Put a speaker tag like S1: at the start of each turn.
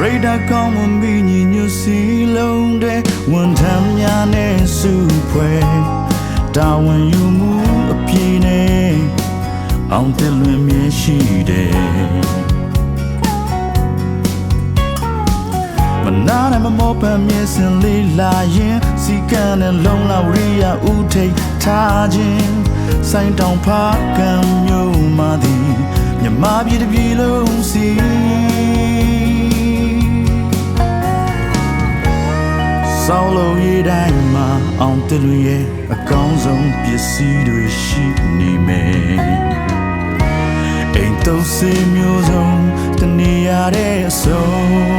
S1: ရိဒါကောင်းမမီညီညွတ်စီလုံးတဲ့ဝန်ထမ်းများနဲ့စုဖွဲ့တာဝန်ယူမှုအပြည့်နဲ့အောင်တယ်လွင်မြဲရှိတယ်မနာနဲ့မမောပန်းမြင်စင်လေးလာရင်စီကံနဲ့လုံလောက်ရိယာဥထိတ်ထားခြင်းဆိုင်တောင်ဖာကံမျိုးမှသည်မြမပြည်တစ်ပြည်လုံးစီ ဆောင်းလုံးရတိုင်းမှာအောင်တလူရဲ့အကောင်းဆုံးပစ္စည်းတွေရှိနေမယ်အိမ်သုံးစေမျိုးစုံတနေရတဲ့အဆုံး